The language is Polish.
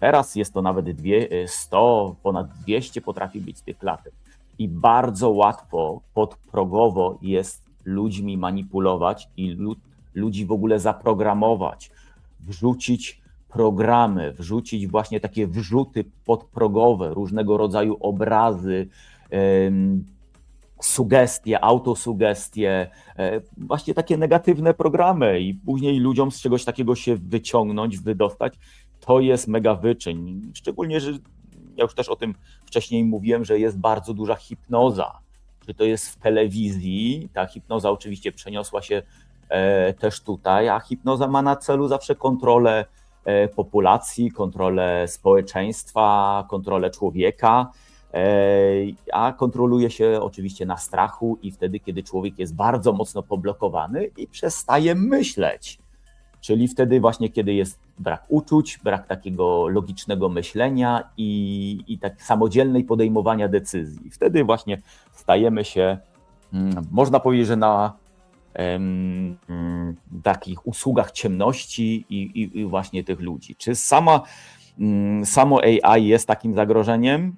Teraz jest to nawet dwie, 100, ponad 200 potrafi być tych klatek. I bardzo łatwo, podprogowo jest ludźmi manipulować i lud, ludzi w ogóle zaprogramować, wrzucić programy, wrzucić właśnie takie wrzuty podprogowe, różnego rodzaju obrazy, sugestie, autosugestie, e, właśnie takie negatywne programy i później ludziom z czegoś takiego się wyciągnąć, wydostać, to jest mega wyczyn. Szczególnie, że ja już też o tym wcześniej mówiłem, że jest bardzo duża hipnoza. Czy to jest w telewizji, ta hipnoza oczywiście przeniosła się e, też tutaj, a hipnoza ma na celu zawsze kontrolę e, populacji, kontrolę społeczeństwa, kontrolę człowieka, e, a kontroluje się oczywiście na strachu i wtedy, kiedy człowiek jest bardzo mocno poblokowany i przestaje myśleć. Czyli wtedy właśnie, kiedy jest brak uczuć, brak takiego logicznego myślenia i, i tak samodzielnej podejmowania decyzji. Wtedy właśnie stajemy się, mm, można powiedzieć, że na mm, takich usługach ciemności i, i, i właśnie tych ludzi. Czy sama, mm, samo AI jest takim zagrożeniem?